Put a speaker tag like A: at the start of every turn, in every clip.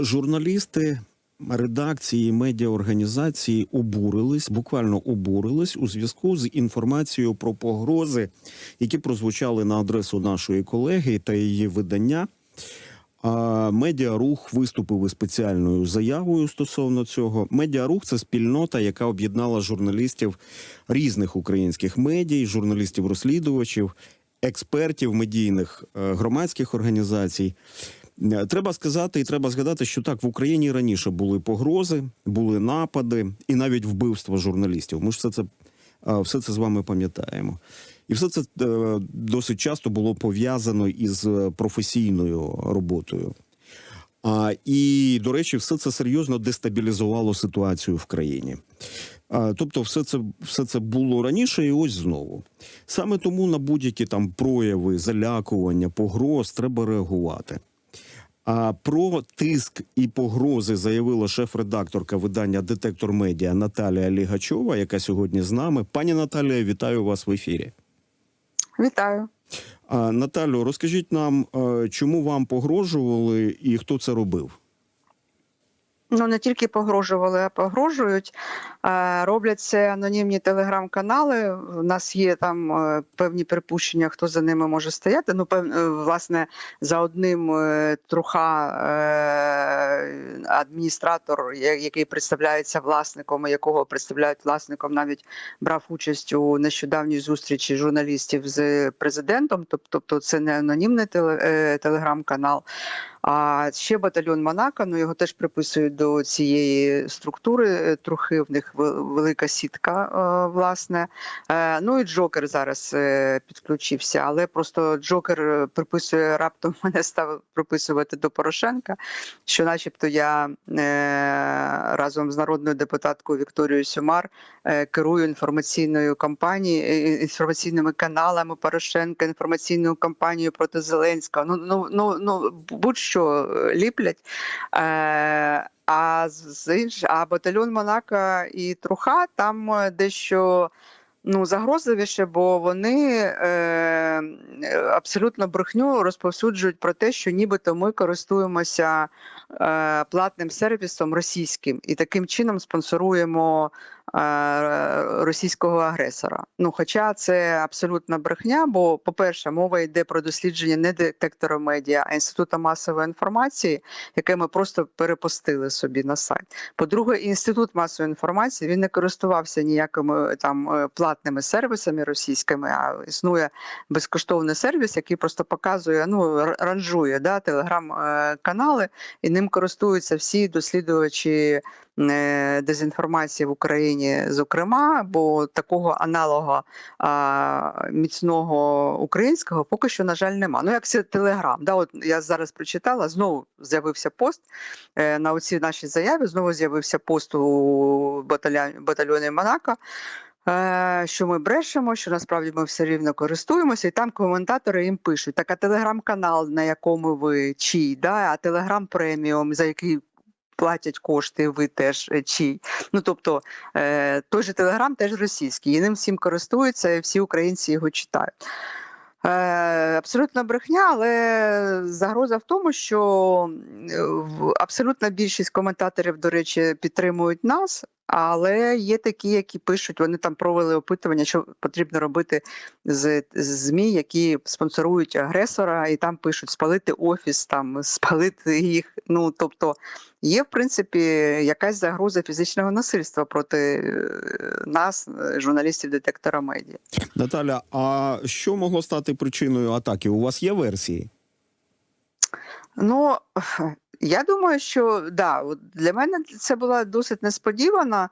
A: журналісти редакції медіаорганізації обурились, буквально обурились у зв'язку з інформацією про погрози, які прозвучали на адресу нашої колеги та її видання. А медіарух виступив із спеціальною заявою стосовно цього. Медіарух це спільнота, яка об'єднала журналістів різних українських медій, журналістів-розслідувачів, експертів медійних е, громадських організацій. Е, Треба сказати і треба згадати, що так в Україні раніше були погрози, були напади і навіть вбивства журналістів. Ми ж все це е, все це з вами пам'ятаємо. І все це е, досить часто було пов'язано із професійною роботою. А, і, до речі, все це серйозно дестабілізувало ситуацію в країні. А, тобто, все це, все це було раніше, і ось знову. Саме тому на будь-які там прояви, залякування, погроз треба реагувати. А про тиск і погрози заявила шеф-редакторка видання Детектор Медіа Наталія Лігачова, яка сьогодні з нами. Пані Наталія, вітаю вас в ефірі.
B: Вітаю.
A: А, Наталю, розкажіть нам, чому вам погрожували і хто це робив?
B: Ну не тільки погрожували, а погрожують. Роблять це анонімні телеграм-канали. У нас є там е, певні припущення, хто за ними може стояти. Ну, е, власне, за одним е, труха адміністратор, який представляється власником, якого представляють власником, навіть брав участь у нещодавній зустрічі журналістів з президентом. Тобто, це не анонімний телеграм-канал. А ще батальйон Монако, ну його теж приписують до цієї структури трохи. В них велика сітка, е, власне. Е, Ну і Джокер зараз е, підключився, але просто Джокер приписує раптом мене став приписувати до Порошенка, що, начебто, я разом з народною депутаткою Вікторією Сюмар керую інформаційною кампанією, інформаційними каналами Порошенка, інформаційною кампанією проти Зеленського. Ну ну ну ну будь-що ліплять. А з інш... а батальйон Монако і Труха там е, дещо. Ну, загрозливіше, бо вони е, абсолютно брехню розповсюджують про те, що нібито ми користуємося е, платним сервісом російським і таким чином спонсоруємо російського агресора. Ну, хоча це абсолютна брехня, бо, по-перше, мова йде про дослідження не детектора медіа, а інституту масової інформації, яке ми просто перепостили собі на сайт. По-друге, інститут масової інформації він не користувався ніякими там е, платними сервісами російськими, а існує безкоштовний сервіс, який просто показує, ну ранжує да, телеграм-канали, і ним користуються всі дослідувачі е, дезінформації в Україні, зокрема, бо такого аналога а, міцного українського поки що, на жаль, нема. Ну, як це Телеграм. Да, от я зараз прочитала, знову з'явився пост е, на оцій нашій заяві. Знову з'явився пост у батальйоні, батальйоні Монако. е, Що ми брешемо, що насправді ми все рівно користуємося, і там коментатори їм пишуть: так, а телеграм-канал, на якому ви чий, да, а телеграм преміум, за який платять кошти, ви теж е, чий. Ну тобто е, той же телеграм теж російський, і ним всім користуються, і всі українці його читають. Е, Абсолютна брехня, але загроза в тому, що абсолютна більшість коментаторів, до речі, підтримують нас. Але є такі, які пишуть, вони там провели опитування, що потрібно робити з, ЗМІ, які спонсорують агресора, і там пишуть спалити офіс, там спалити їх. Ну тобто є в принципі якась загроза фізичного насильства проти е, нас, е, журналістів детектора медіа.
A: Наталя, а що могло стати причиною атаки? У вас є версії?
B: Ну я думаю, що да, для мене це була досить несподівана.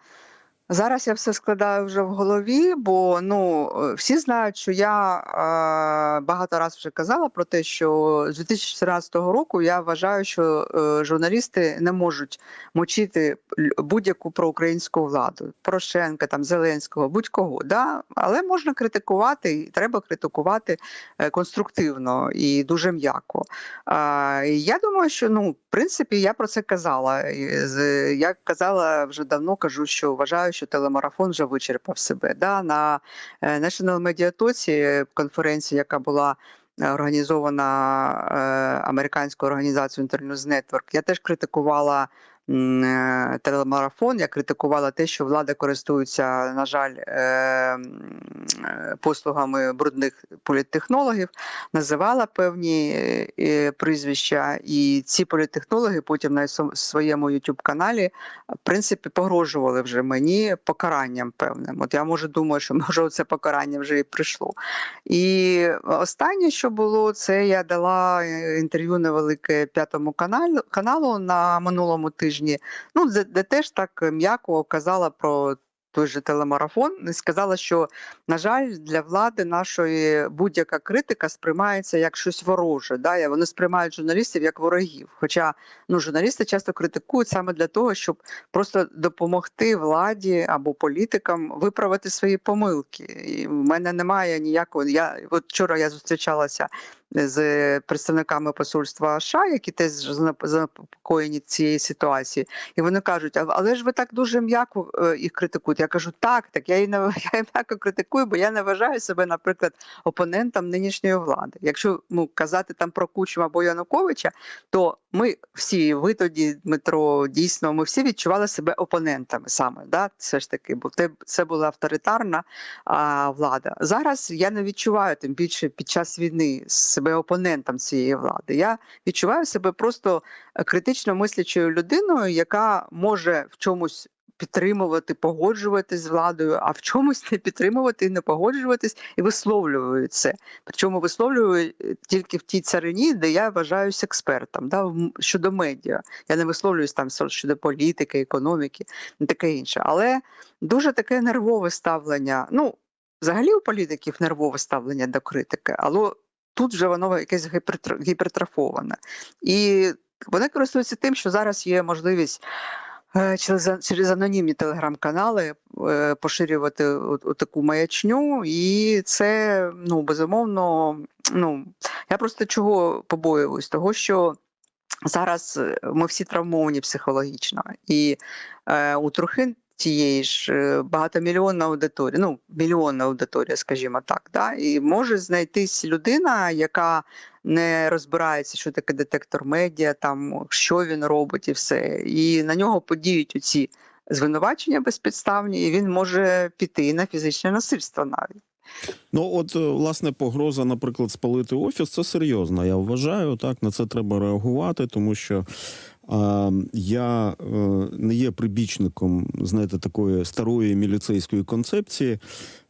B: Зараз я все складаю вже в голові, бо ну е, всі знають, що я е, багато разів вже казала про те, що з 2014 року я вважаю, що е, журналісти не можуть мочити будь-яку проукраїнську владу, Порошенка, там Зеленського, будь-кого. Да? Але можна критикувати, і треба критикувати е, конструктивно і дуже м'яко. І я думаю, що ну, в принципі, я про це казала. Я казала вже давно, кажу, що вважаю, що телемарафон вже вичерпав себе. Да? На е, National Media Talks, конференції, яка була е, організована е, американською організацією Internews Network. Я теж критикувала телемарафон. Я критикувала те, що влада користується, на жаль, е, е, послугами брудних політтехнологів, називала певні е, е, прізвища, і ці політтехнологи потім на своєму youtube каналі в принципі погрожували вже мені покаранням певним. От я може думаю, що може це покарання вже і прийшло. І останнє, що було, це я дала е, інтерв'ю невелике п'ятому каналу каналу на минулому тижні. Ну, де, де теж так м'яко казала про. Той же телемарафон сказала, що на жаль, для влади нашої будь-яка критика сприймається як щось вороже. Да? Вони сприймають журналістів як ворогів. Хоча ну, журналісти часто критикують саме для того, щоб просто допомогти владі або політикам виправити свої помилки. І в мене немає ніякого. Я от вчора я зустрічалася з представниками посольства США, які теж занеп- занепокоєні цією ситуацією, і вони кажуть: але ж ви так дуже м'яко е, їх критикуєте. Я кажу, так, так я і не я м'яко критикую, бо я не вважаю себе, наприклад, опонентом нинішньої влади. Якщо ну казати там про Кучма або Януковича, то ми всі, ви тоді, Дмитро, дійсно, ми всі відчували себе опонентами саме. Да? Все ж таки, бо це була авторитарна а, влада. Зараз я не відчуваю тим більше під час війни себе опонентом цієї влади. Я відчуваю себе просто е, критично мислячою людиною, яка може в чомусь. Підтримувати, погоджуватись з владою, а в чомусь не підтримувати і не погоджуватись, і висловлюють це. Причому висловлюю е, тільки в тій царині, де я вважаюся експертом да, щодо медіа. Я не висловлююсь там щодо політики, економіки і таке інше. Але дуже таке нервове ставлення. Ну, взагалі у політиків нервове ставлення до критики, але тут вже воно якесь гіпертрофоване. І вони користуються тим, що зараз є можливість. е, Через, через анонімні телеграм-канали е, поширювати таку маячню, і це ну безумовно. Ну я просто чого побоююсь? Того, що зараз ми всі травмовані психологічно, і е, у Трухин тієї ж е, багатомільйонна аудиторія, ну мільйонна аудиторія, скажімо так, да? і може знайтись людина, яка не розбирається, що таке детектор медіа, там що він робить, і все. І на нього подіють оці звинувачення безпідставні, і він може піти на фізичне насильство навіть.
A: Ну, от, е, власне, погроза, наприклад, спалити офіс, це серйозно. Я вважаю, так на це треба реагувати, тому що я е, не є прибічником, знаєте, такої старої міліцейської концепції.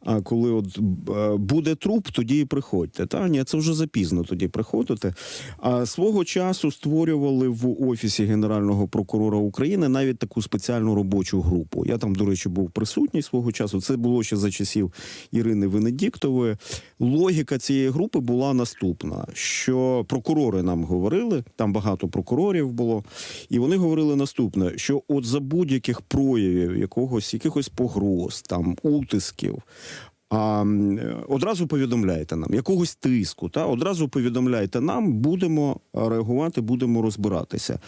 A: А коли от е, буде труп, тоді і приходьте. Та ні, це вже запізно тоді приходити. А свого часу створювали в офісі генерального прокурора України навіть таку спеціальну робочу групу. Я там, до речі, був присутній свого часу. Це було ще за часів Ірини Венедіктової. Логіка цієї групи була наступна: що прокурори нам говорили, там багато прокурорів було, і вони говорили наступне: що от за будь-яких проявів якогось якихось погроз, там утисків. А е, одразу повідомляйте нам якогось тиску, та одразу повідомляйте нам, будемо реагувати, будемо розбиратися.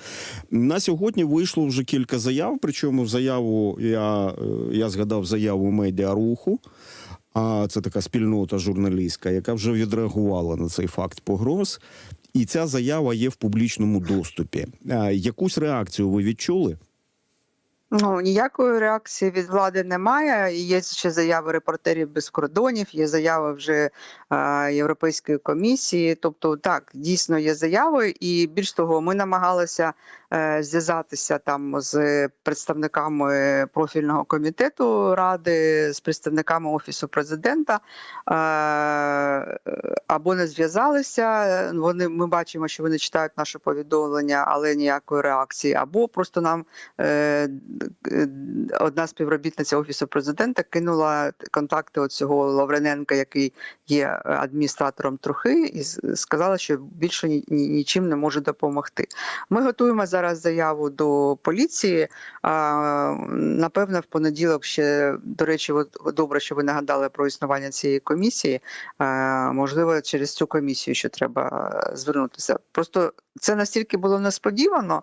A: На сьогодні вийшло вже кілька заяв. Причому заяву я, е, я згадав заяву медіаруху. А це така спільнота журналістська, яка вже відреагувала на цей факт погроз. І ця заява є в публічному доступі. Якусь реакцію ви відчули?
B: Ну ніякої реакції від влади немає. Є ще заяви репортерів без кордонів, є заяви вже е, Європейської комісії. Тобто, так дійсно є заяви, і більш того, ми намагалися зв'язатися там з представниками профільного комітету ради, з представниками офісу президента. Е, або не зв'язалися. Вони ми бачимо, що вони читають наше повідомлення, але ніякої реакції, або просто нам. Е, е, одна співробітниця офісу президента кинула контакти от цього Лаврененка, який є адміністратором трохи, і сказала, що більше ні, ні- нічим не може допомогти. Ми готуємо зараз заяву до поліції. А, напевно, в понеділок ще до речі, от добре, що ви нагадали про існування цієї комісії. Можливо, через цю комісію ще треба звернутися. Просто це настільки було несподівано,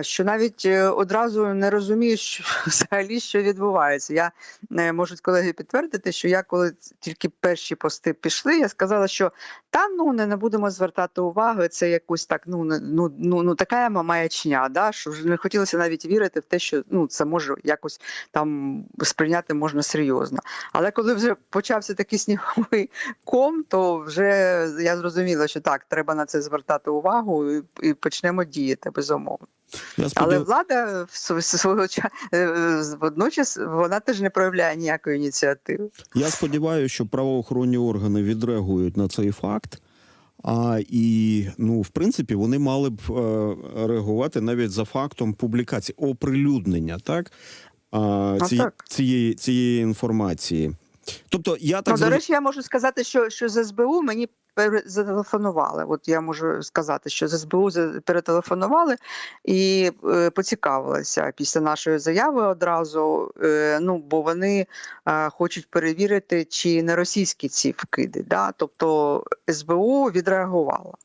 B: що навіть е, одразу не розумієш що, взагалі, що відбувається. Я е, можуть колеги підтвердити, що я коли тільки перші пости пішли, я сказала, що та ну не, не будемо звертати увагу. Це якусь так, ну ну, ну, ну така маячня, да, що вже не хотілося навіть вірити в те, що ну це може якось там сприйняти можна серйозно. Але коли вже почався такий сніговий ком, то вже я зрозуміла, що так, треба на це звертати увагу і, і почнемо діяти безумовно.
A: Я
B: Але влада в св- свого часу водночас вона теж не проявляє ніякої ініціативи.
A: Я сподіваюся, що правоохоронні органи відреагують на цей факт. А і ну, в принципі, вони мали б е, реагувати навіть за фактом публікації, оприлюднення, так? А, ці,
B: так.
A: Цієї, цієї інформації. Тобто, я так
B: ну, до речі, я можу сказати, що, що з СБУ мені пере- зателефонували. От я можу сказати, що з СБУ перетелефонували і е, поцікавилися після нашої заяви одразу. Е, ну бо вони е, хочуть перевірити, чи не російські ці вкиди. Да? Тобто СБУ відреагувала.